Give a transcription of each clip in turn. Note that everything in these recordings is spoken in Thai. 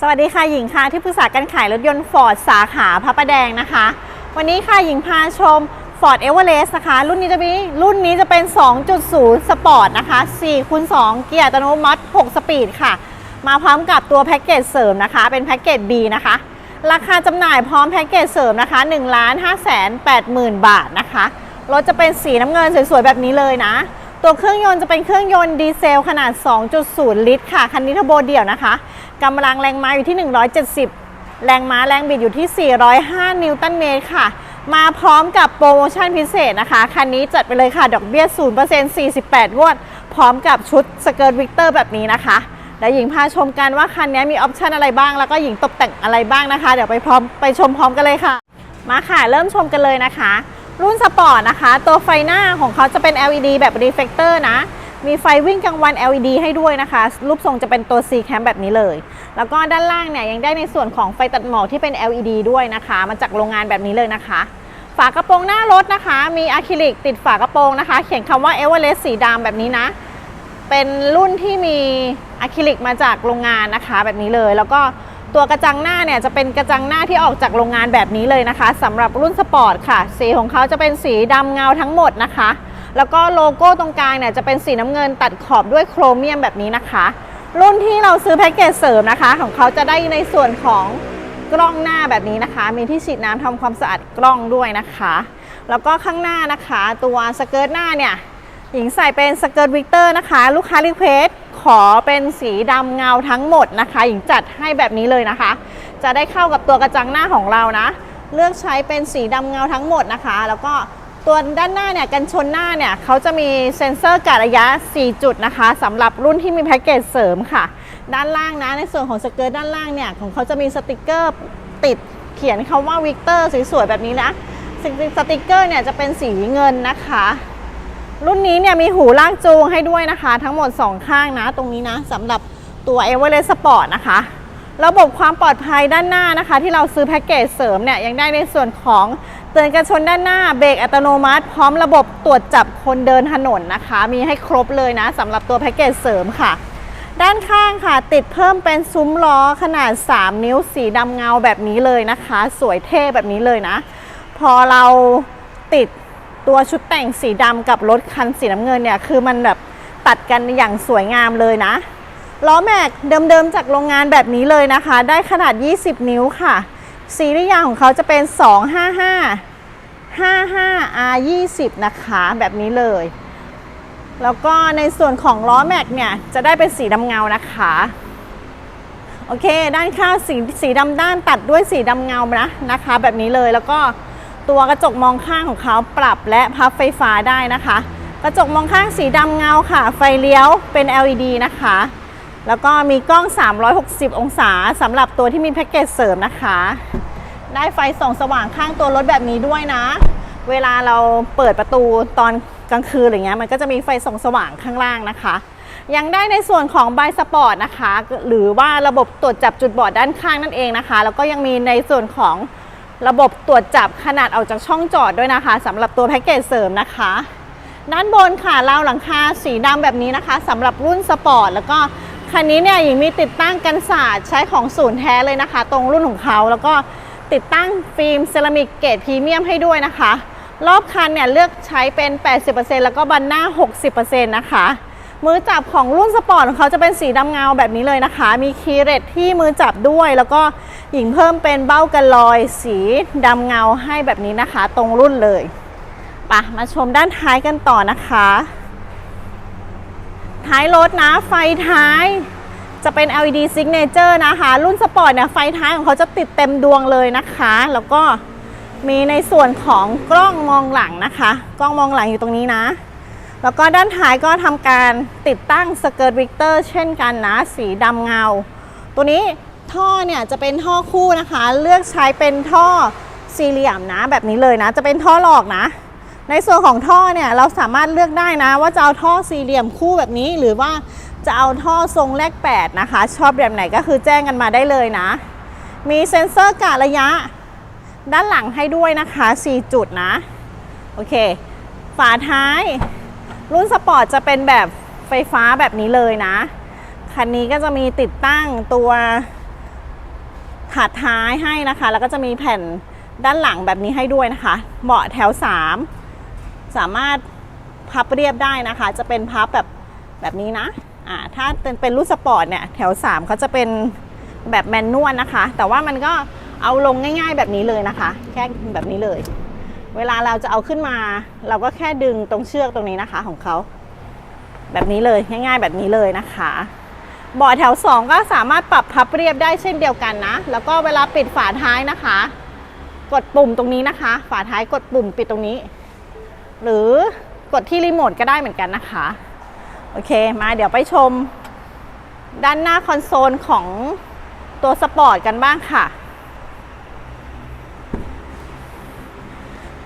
สวัสดีค่ะหญิงค่ะที่ปรึกษาการขายรถยนต์ฟอร์ดสาขาพระประแดงนะคะ วันนี้ค่ะหญิงพาชม Ford Everest นะคะ รุ่นนี้จะมีรุ่นนี้จะเป็น 2.0 สปอร์ตนะคะ4คูณ2เกียร์อัตโนมัติ 6 สปีดค่ะ มาพร้อมกับตัวแพ็กเกจเสริมนะคะ เป็นแพ็กเกจ B นะคะ ราคาจำหน่ายพร้อมแพ็กเกจเสริมนะคะ1 5 8 0 0 0 0 บาทนะคะรถจะเป็นสีน้ำเงินสวยๆแบบนี้เลยนะ ตัวเครื่องยนต์จะเป็นเครื่องยนต์ดีเซลขนาด 2.0 ลิตรค่ะ คันนี้ทโบเดี่ยวนะคะกำลังแรงม้าอยู่ที่ 170 แรงม้าแรงบิดอยู่ที่ 405 นิวตันเมตรค่ะ มาพร้อมกับโปรโมชั่นพิเศษนะคะ คันนี้จัดไปเลยค่ะ ดอกเบี้ย 0% 48 งวด พร้อมกับชุดสเกิร์ตวิกเตอร์แบบนี้นะคะ และหญิงพาชมกันว่าคันนี้มีออปชันอะไรบ้าง แล้วก็หญิงตกแต่งอะไรบ้างนะคะ เดี๋ยวไปพร้อมไปชมพร้อมกันเลยค่ะ มาค่ะ เริ่มชมกันเลยนะคะ รุ่นสปอร์ตนะคะ ตัวไฟหน้าของเขาจะเป็น LED แบบ reflector นะ มีไฟวิ่งกลางวัน LED ให้ด้วยนะคะ รูปทรงจะเป็นตัว C cam แบบนี้เลย แล้วก็ด้านล่างเนี่ยยังได้ในส่วนของไฟตัดหมอกที่เป็น LED ด้วยนะคะ มาจากโรงงานแบบนี้เลยนะคะ ฝากระโปรงหน้ารถนะคะ มีอะคริลิกติดฝากระโปรงนะคะ เขียนคำว่า Everest สีดำแบบนี้นะ เป็นรุ่นที่มีอะคริลิกมาจากโรงงานนะคะ แบบนี้เลย แล้วก็ ตัวกระจังหน้าเนี่ยจะเป็นกระจังหน้าที่ออกจากโรงงานแบบนี้เลยนะคะสำหรับรุ่นสปอร์ตค่ะ สีของเขาจะเป็นสีดำเงาทั้งหมดนะคะ แล้วก็โลโก้ตรงกลางเนี่ยจะเป็นสีน้ำเงินตัดขอบด้วยโครเมียมแบบนี้นะคะ รุ่นที่เราซื้อแพ็กเกจเสริมนะคะ ของเขาจะได้ในส่วนของกล้องหน้าแบบนี้นะคะ มีที่ฉีดน้ำทำความสะอาดกล้องด้วยนะคะ แล้วก็ข้างหน้านะคะ ตัวสเกิร์ตหน้าเนี่ย หญิงใส่เป็นสเกิร์ตวิกเตอร์นะคะ ลูกค้ารีเควสขอเป็นสีดำเงาทั้งหมดนะคะ หญิงจัดให้แบบนี้เลยนะคะ จะได้เข้ากับตัวกระจังหน้าของเรานะ เลือกใช้เป็นสีดำเงาทั้งหมดนะคะ แล้วก็ตัวด้านหน้าเนี่ยกันชนหน้าเนี่ยเขาจะมีเซ็นเซอร์กะระยะ 4 จุดนะคะสำหรับรุ่นที่มีแพ็กเกจเสริมค่ะ ด้านล่างนะในส่วนของสเกิร์ตด้านล่างเนี่ยของเขาจะมีสติกเกอร์ติดเขียนคำว่าวิกเตอร์สวยๆแบบนี้นะสติกเกอร์เนี่ยจะเป็นสีเงินนะคะ รุ่นนี้เนี่ยมีหูลากจูงให้ด้วยนะคะ ทั้งหมด 2 ข้างนะ ตรงนี้นะสำหรับตัว e v e r e s t Sport นะคะ ระบบความปลอดภัยด้านหน้านะคะ ที่เราซื้อแพ็กเกจเสริมเนี่ยยังได้ในส่วนของเตือนกันชนด้านหน้าเบรกอัตโนมัติ พร้อมระบบตรวจจับคนเดินถนนนะคะ มีให้ครบเลยนะสำหรับตัวแพ็กเกจเสริมค่ะ ด้านข้างค่ะ ติดเพิ่มเป็นซุ้มล้อขนาด 3 นิ้วสีดำเงาแบบนี้เลยนะคะ สวยเท่แบบนี้เลยนะ พอเราติด ตัวชุดแต่งสีดำกับรถคันสีน้ำเงินเนี่ยคือมันแบบตัดกันอย่างสวยงามเลยนะล้อแม็กเดิมๆจากโรงงานแบบนี้เลยนะคะ ได้ขนาด 20 นิ้วค่ะสีริยางของเขาจะเป็น 255 55 R 20นะคะแบบนี้เลย แล้วก็ในส่วนของล้อแม็กเนี่ยจะได้เป็นสีดำเงานะคะโอเค ด้านข้างสีสีดำด้านตัดด้วยสีดำเงานะนะคะ แบบนี้เลยแล้วก็ ตัวกระจกมองข้างของเขาปรับและพับไฟฟ้าได้นะคะ กระจกมองข้างสีดำเงาค่ะ ไฟเลี้ยวเป็น LED นะคะ แล้วก็มีกล้อง 360 องศาสำหรับตัวที่มีแพ็กเกจเสริมนะคะ ได้ไฟส่องสว่างข้างตัวรถแบบนี้ด้วยนะ เวลาเราเปิดประตูตอนกลางคืนอะไรเงี้ยมันก็จะมีไฟส่องสว่างข้างล่างนะคะ ยังได้ในส่วนของไบสปอร์ตนะคะ หรือว่าระบบตรวจจับจุดบอดด้านข้างนั่นเองนะคะ แล้วก็ยังมีในส่วนของ ระบบตรวจจับขนาดออกจากช่องจอดด้วยนะคะสำหรับตัวแพ็กเกจเสริมนะคะ ด้านบนค่ะราวหลังคาสีดำแบบนี้นะคะสำหรับรุ่นสปอร์ตแล้วก็คันนี้เนี่ยยังมีติดตั้งกันศาสตร์ใช้ของศูนย์แท้เลยนะคะ ตรงรุ่นของเขาแล้วก็ติดตั้งฟิล์มเซรามิกเกรดพรีเมียมให้ด้วยนะคะ รอบคันเนี่ยเลือกใช้เป็น 80%แล้วก็บันหน้า 60%นะคะ มือจับของรุ่นสปอร์ตของเขาจะเป็นสีดำเงาแบบนี้เลยนะคะ มีคีเรตที่มือจับด้วย แล้วก็หญิงเพิ่มเป็นเบ้ากันลอย สีดำเงาให้แบบนี้นะคะ ตรงรุ่นเลยปะมาชมด้านท้ายกันต่อนะคะ ท้ายรถนะไฟท้ายจะเป็น LED signature นะคะ รุ่นสปอร์ตเนี่ยไฟท้ายของเขาจะติดเต็มดวงเลยนะคะ แล้วก็มีในส่วนของกล้องมองหลังนะคะ กล้องมองหลังอยู่ตรงนี้นะ แล้วก็ด้านท้ายก็ทำการติดตั้งสเกิร์ตวิกเตอร์เช่นกันนะ สีดำเงา ตัวนี้ท่อเนี่ยจะเป็นท่อคู่นะคะ เลือกใช้เป็นท่อสี่เหลี่ยมนะแบบนี้เลยนะ จะเป็นท่อหลอกนะ ในส่วนของท่อเนี่ยเราสามารถเลือกได้นะ ว่าจะเอาท่อสี่เหลี่ยมคู่แบบนี้ หรือว่าจะเอาท่อทรงแรก8นะคะ ชอบแบบไหนก็คือแจ้งกันมาได้เลยนะ มีเซ็นเซอร์กะระยะ ด้านหลังให้ด้วยนะคะ 4 จุดนะ โอเค ฝาท้าย รุ่นสปอร์ตจะเป็นแบบไฟฟ้าแบบนี้เลยนะ คันนี้ก็จะมีติดตั้งตัวขาดท้ายให้นะคะ แล้วก็จะมีแผ่นด้านหลังแบบนี้ให้ด้วยนะคะ เบาะแถว 3 สามารถพับเรียบได้นะคะ จะเป็นพับแบบแบบนี้นะอ่าถ้าเป็นเป็นรุ่นสปอร์ตเนี่ยแถว 3เขาจะเป็นแบบแมนนวลนะคะ แต่ว่ามันก็เอาลงง่าย ๆ แบบนี้เลยนะคะ แค่แบบนี้เลย เวลาเราจะเอาขึ้นมา เราก็แค่ดึงตรงเชือกตรงนี้นะคะของเขา แบบนี้เลยง่าย ๆ แบบนี้เลยนะคะบาะแถว 2 ก็สามารถปรับพับเรียบได้เช่นเดียวกันนะ แล้วก็เวลาปิดฝาท้ายนะคะ กดปุ่มตรงนี้นะคะ ฝาท้ายกดปุ่มปิดตรงนี้ หรือกดที่รีโมทก็ได้เหมือนกันนะคะ โอเคมาเดี๋ยวไปชม ด้านหน้าคอนโซลของตัวสปอร์ตกันบ้างค่ะ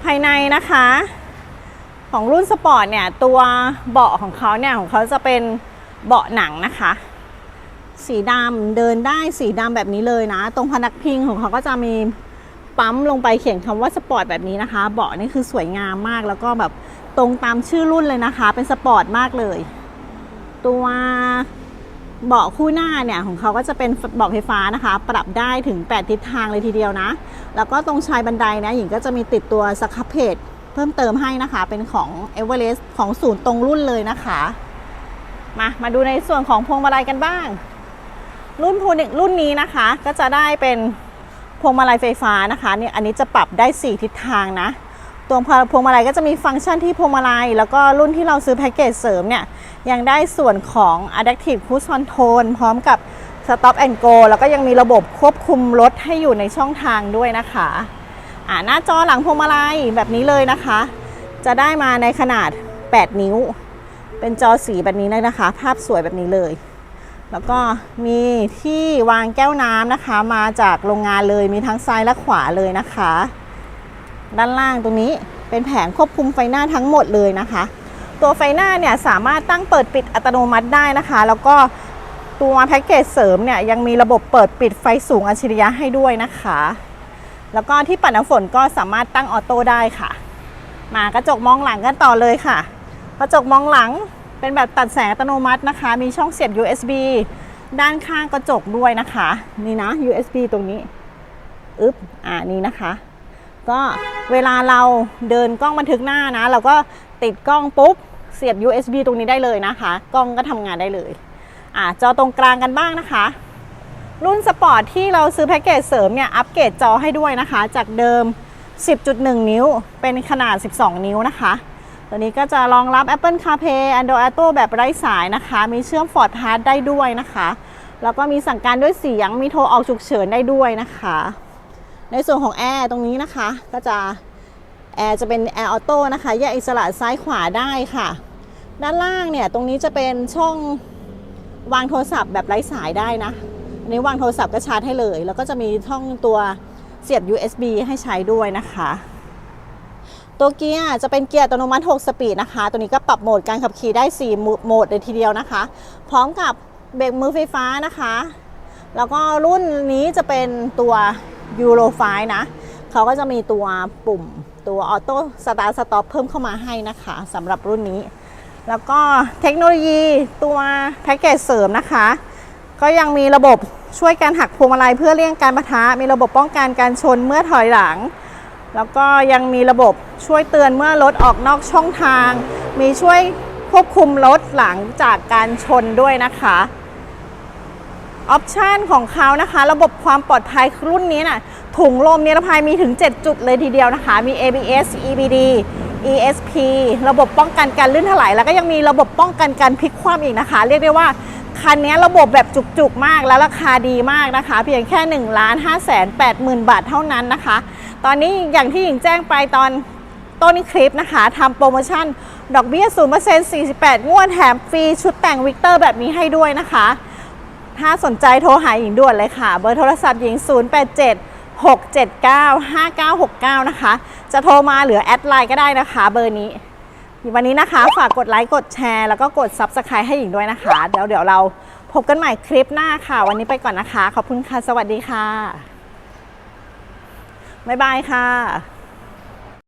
ภายในนะคะ ของรุ่นสปอร์ตเนี่ย ตัวเบาะของเขาเนี่ย ของเขาจะเป็นเบาะหนังนะคะ สีดำเดินได้สีดำแบบนี้เลยนะ ตรงพนักพิงของเขาก็จะมีปั๊มลงไปเขียนคำว่าสปอร์ตแบบนี้นะคะ เบาะนี่คือสวยงามมากแล้วก็แบบตรงตามชื่อรุ่นเลยนะคะ เป็นสปอร์ตมากเลย ตัว เบาะคู่หน้าเนี่ยของเขาก็จะเป็นเบาะไฟฟ้านะคะ ปรับได้ถึง 8 ทิศทางเลยทีเดียวนะ แล้วก็ตรงชายบันไดนะหญิงก็จะมีติดตัวสครับเพจเพิ่มเติมให้นะคะ เป็นของ e v e r e s t ของศูนย์ตรงรุ่นเลยนะคะ มามาดูในส่วนของพวงมาลัยกันบ้าง รุ่นพูนรุ่นนี้นะคะ ก็จะได้เป็นพวงมาลัยไฟฟ้านะคะเนี่ยอันนี้จะปรับได้ 4 ทิศทางนะ ตัวพวงมาลัยก็จะมีฟังก์ชันที่พวงมาลัย แล้วก็รุ่นที่เราซื้อแพ็กเกจเสริมเนี่ย ยังได้ส่วนของ Adaptive Cruise Control พร้อมกับ Stop and Go แล้วก็ยังมีระบบควบคุมรถให้อยู่ในช่องทางด้วยนะคะอ่าหน้าจอหลังพวงมาลัยแบบนี้เลยนะคะ จะได้มาในขนาด 8 นิ้ว เป็นจอสีแบบนี้เลยนะคะ ภาพสวยแบบนี้เลย แล้วก็มีที่วางแก้วน้ำนะคะ มาจากโรงงานเลยมีทั้งซ้ายและขวาเลยนะคะ ด้านล่างตรงนี้เป็นแผงควบคุมไฟหน้าทั้งหมดเลยนะคะ ตัวไฟหน้าเนี่ยสามารถตั้งเปิดปิดอัตโนมัติได้นะคะ แล้วก็ตัวแพ็กเกจเสริมเนี่ยยังมีระบบเปิดปิดไฟสูงอัจฉริยะให้ด้วยนะคะ แล้วก็ที่ปัดน้ำฝนก็สามารถตั้งออโต้ได้ค่ะ มากระจกมองหลังกันต่อเลยค่ะ กระจกมองหลังเป็นแบบตัดแสงอัตโนมัตินะคะ มีช่องเสียบ USB ด้านข้างกระจกด้วยนะคะ นี่นะ USB ตรงนี้ อึ๊บ อ่า นี่นะคะ ก็เวลาเราเดินกล้องบันทึกหน้านะ เราก็ติดกล้องปุ๊บ เสียบ USB ตรงนี้ได้เลยนะคะ กล้องก็ทำงานได้เลยอ่าจอตรงกลางกันบ้างนะคะ รุ่นสปอร์ตที่เราซื้อแพ็กเกจเสริมเนี่ย อัปเกรดจอให้ด้วยนะคะ จากเดิม 10.1 นิ้ว เป็นขนาด 12 นิ้วนะคะ ตัวนี้ก็จะรองรับ Apple CarPlay Android Auto แบบไร้สายนะคะ มีเชื่อม Ford Pass ได้ด้วยนะคะ แล้วก็มีสั่งการด้วยเสียง มีโทรออกฉุกเฉินได้ด้วยนะคะ ในส่วนของแอร์ตรงนี้นะคะ ก็จะแอร์จะเป็นแอร์ออโต้นะคะแยกอิสระซ้ายขวาได้ค่ะ ด้านล่างเนี่ยตรงนี้จะเป็นช่องวางโทรศัพท์แบบไร้สายได้นะอันนี้วางโทรศัพท์ก็ชาร์จให้เลย แล้วก็จะมีช่องตัวเสียบ USB ให้ใช้ด้วยนะคะ ตัวเกียร์จะเป็นเกียร์อัตโนมัติ 6 สปีดนะคะ ตัวนี้ก็ปรับโหมดการขับขี่ได้ 4 โหมดเลยทีเดียวนะคะ พร้อมกับเบรกมือไฟฟ้านะคะ แล้วก็รุ่นนี้จะเป็นตัว Euro 5นะเขาก็จะมีตัวปุ่มตัวออโต้สตาร์สต็อปเพิ่มเข้ามาให้นะคะสำหรับรุ่นนี้ แล้วก็เทคโนโลยีตัวแพ็กเกจเสริมนะคะ ก็ยังมีระบบช่วยการหักพวงมาลัยเพื่อเลี่ยงการปะทะ มีระบบป้องกันการชนเมื่อถอยหลัง แล้วก็ยังมีระบบช่วยเตือนเมื่อรถออกนอกช่องทาง มีช่วยควบคุมรถหลังจากการชนด้วยนะคะ ออปชันของเขานะคะ ระบบความปลอดภัยรุ่นนี้นะ่ะถุงลมนิรภัยมีถึง 7 จุดเลยทีเดียวนะคะ มี ABS EBD ESP ระบบป้องกันการลื่นถลายแล้วก็ยังมีระบบป้องกันการพลิกคว่ำอีกนะคะ เรียกได้ว่าคันนี้ระบบแบบจุกๆมากและราคาดีมากนะคะ เพียงแค่1 5 8 0 0 0 0บาทเท่านั้นนะคะ ตอนนี้อย่างที่หญิงแจ้งไปตอนต้นคลิปนะคะทำโปรโมชั่น ดอกเบี้ย 0% 48 งวดแถมฟรีชุดแต่งวิกเตอร์แบบนี้ให้ด้วยนะคะ ถ้าสนใจโทรหาหญิงด่วนเลยค่ะ เบอร์โทรศัพท์หญิง 087 679 5969 นะคะ จะโทรมาหรือแอดไลน์ก็ได้นะคะ เบอร์นี้ วันนี้นะคะ ฝากกดไลค์กดแชร์ แล้วก็กด Subscribe ให้หญิงด้วยนะคะ เดี๋ยวเดี๋ยวเราพบกันใหม่คลิปหน้าค่ะ วันนี้ไปก่อนนะคะ ขอบคุณค่ะ สวัสดีค่ะ บ๊ายบายค่ะ